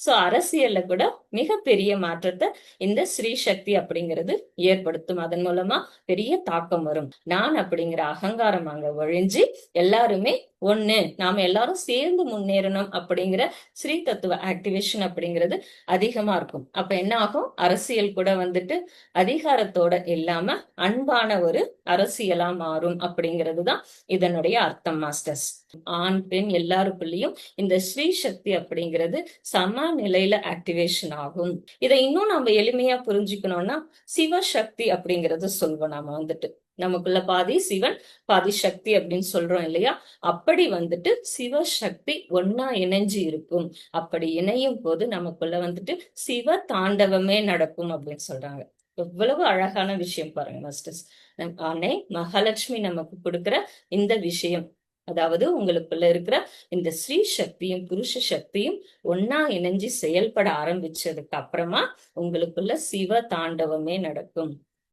So அரசியல்ல கூட மிகப்பெரிய மாற்றத்தை இந்த ஸ்ரீ சக்தி அப்படிங்கிறது ஏற்படுத்தும். அதன் மூலமா பெரிய தாக்கம் வரும். நான் அப்படிங்கிற அகங்காரம் அங்க ஒழிஞ்சு எல்லாருமே ஒண்ணு நாம எல்லாரும் சேர்ந்து முன்னேறணும் அப்படிங்கிற ஸ்ரீ தத்துவ ஆக்டிவேஷன் அப்படிங்கிறது அதிகமா இருக்கும். அப்ப என்ன ஆகும்? அரசியல் கூட வந்துட்டு அதிகாரத்தோட இல்லாம அன்பான ஒரு அரசியலா மாறும் அப்படிங்கிறது தான் இதனுடைய அர்த்தம் மாஸ்டர்ஸ் ஆண் பெண் எல்லாருக்குள்ளயும் இந்த ஸ்ரீ சக்தி அப்படிங்கிறது சம நிலையில ஆக்டிவேஷன் ஆகும். இதை இன்னும் நம்ம எளிமையா புரிஞ்சுக்கணும்னா சிவசக்தி அப்படிங்கறது சொல்வோம் நாம வந்துட்டு. நமக்குள்ள பாதி சிவன் பாதி சக்தி அப்படின்னு சொல்றோம் இல்லையா? அப்படி வந்துட்டு சிவசக்தி ஒன்னா இணைஞ்சு இருக்கும். அப்படி இணையும் போது நமக்குள்ள வந்துட்டு சிவ தாண்டவமே நடக்கும் அப்படின்னு சொல்றாங்க. எவ்வளவு அழகான விஷயம் பாருங்க மாஸ்டர்ஸ் அன்னை மகாலட்சுமி நமக்கு கொடுக்கிற இந்த விஷயம். அதாவது உங்களுக்குள்ள இருக்கிற இந்த ஸ்ரீ சக்தியும் புருஷ சக்தியும் ஒன்னா இணைஞ்சு செயல்பட ஆரம்பிச்சதுக்கு அப்புறமா உங்களுக்குள்ள சிவ தாண்டவமே நடக்கும்.